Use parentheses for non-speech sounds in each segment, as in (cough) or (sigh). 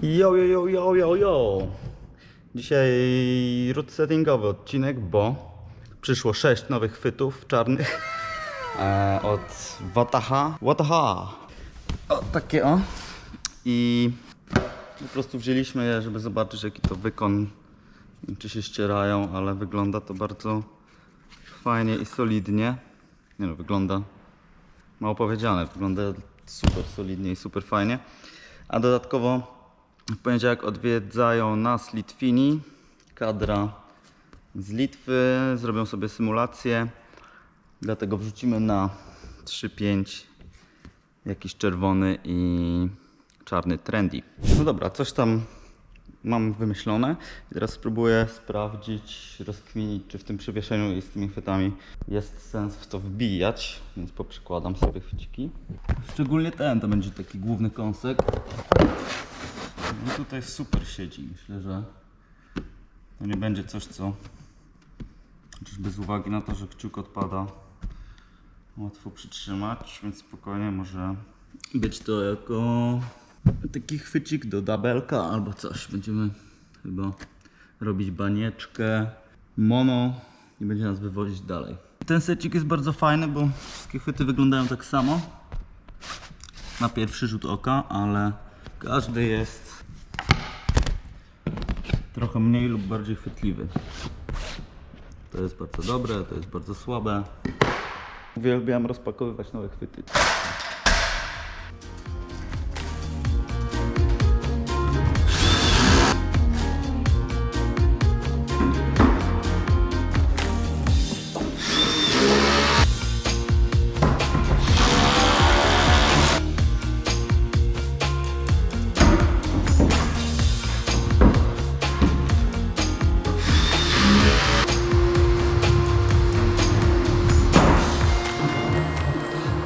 Yo, yo, yo, yo, yo, yo. Dzisiaj root settingowy odcinek, bo przyszło 6 nowych chwytów czarnych e, od Wataha. Wataha! O, takie o. I po prostu wzięliśmy je, żeby zobaczyć jaki to wykon, czy się ścierają, ale wygląda to bardzo fajnie i solidnie. Nie no, wygląda mało powiedziane, wygląda super solidnie i super fajnie. A dodatkowo w poniedziałek odwiedzają nas Litwini, kadra z Litwy, zrobią sobie symulację, dlatego wrzucimy na 3-5 jakiś czerwony i czarny trendy. No dobra, coś tam mam wymyślone teraz spróbuję sprawdzić, rozkminić, czy w tym przywieszeniu i z tymi chwytami jest sens w to wbijać, więc poprzykładam sobie chwyciki. Szczególnie ten, to będzie taki główny kąsek. No tutaj super siedzi, myślę, że to nie będzie coś, co chociaż bez uwagi na to, że kciuk odpada łatwo przytrzymać, więc spokojnie może być to jako taki chwycik do dabelka albo coś. Będziemy chyba robić banieczkę mono i będzie nas wywozić dalej. Ten secik jest bardzo fajny, bo wszystkie chwyty wyglądają tak samo na pierwszy rzut oka, ale każdy jest trochę mniej lub bardziej chwytliwy. To jest bardzo dobre, to jest bardzo słabe. Uwielbiam rozpakowywać nowe chwyty.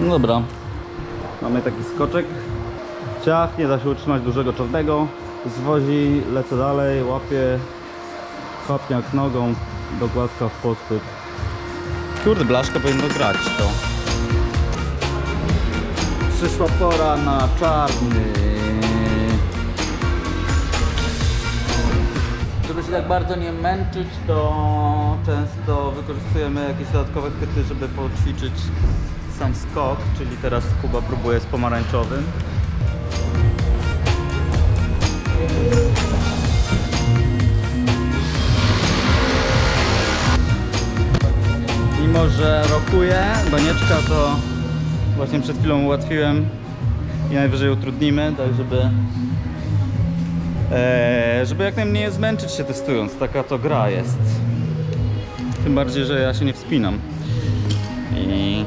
No dobra. Mamy taki skoczek. Ciach, nie da się utrzymać dużego czarnego. Zwozi, lecę dalej, łapię papniak nogą, dogładka w podchwyt. Kurde, blaszka powinno grać to. Przyszła pora na czarny. Żeby się tak bardzo nie męczyć, to często wykorzystujemy jakieś dodatkowe chwyty, żeby poćwiczyć sam skok, czyli teraz Kuba próbuje z pomarańczowym. Mimo, że rokuje, banieczka to właśnie przed chwilą ułatwiłem i najwyżej utrudnimy, tak żeby e, żeby jak najmniej zmęczyć się testując. Taka to gra jest. Tym bardziej, że ja się nie wspinam. I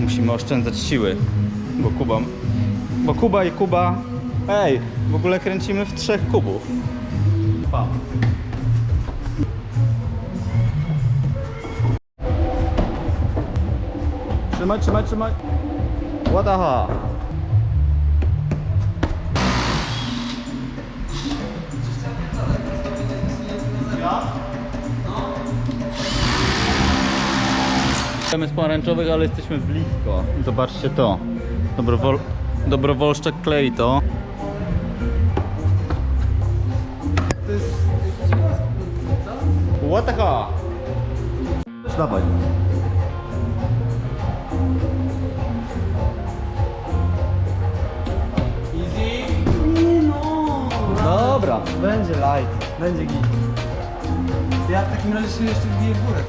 musimy oszczędzać siły, bo Kuba, bo Kuba i Kuba, ej, w ogóle kręcimy w trzech kubów. Pa. Trzymaj, trzymaj, trzymaj. Wadaha. Chcemy z pomarańczowych, ale jesteśmy blisko. Zobaczcie to. Dobrowol... Dobrowolszczak klei to. The hell? Dawaj. Dobra. Będzie light, będzie git. Ja w takim razie się jeszcze wbiję w górę.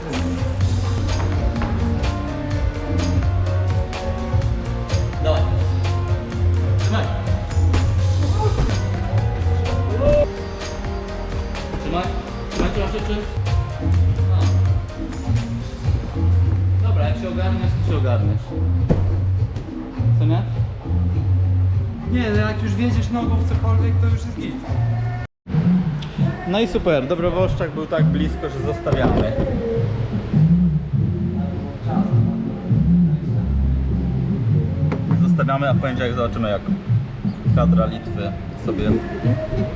Troszeczkę. No. Dobra, jak się ogarniesz, to się ogarniesz. Co nie? Nie, no jak już wiedziesz nogą w cokolwiek, to już jest git. No i super, Dobrowolszczak był tak blisko, że zostawiamy. Zostawiamy, a w poniedziałek zobaczymy jak kadra Litwy sobie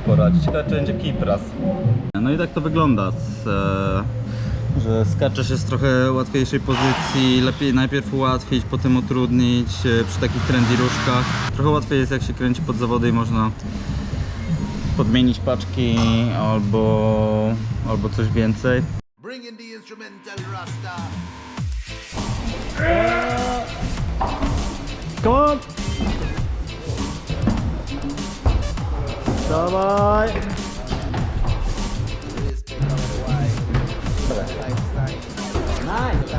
poradzi. Ciekawe czy będzie Kipras. No i tak to wygląda, z, e, że skacze się z trochę łatwiejszej pozycji, lepiej najpierw ułatwić, potem utrudnić e, przy takich trendy różkach. Trochę łatwiej jest jak się kręci pod zawody i można podmienić paczki albo, albo coś więcej. Bring in the instrumental Rasta. Dawaj! Nice!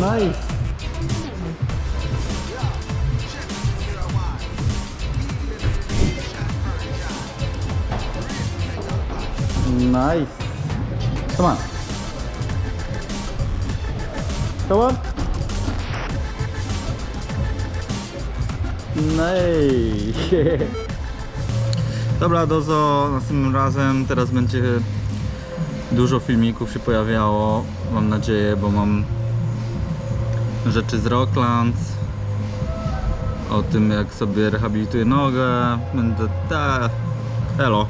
Nice! Nice. Come on. Come on. Nice. (laughs) Dobra, Dozo, następnym razem teraz będzie dużo filmików się pojawiało, mam nadzieję, bo mam rzeczy z Rocklands, o tym jak sobie rehabilituję nogę, będę, ta, elo.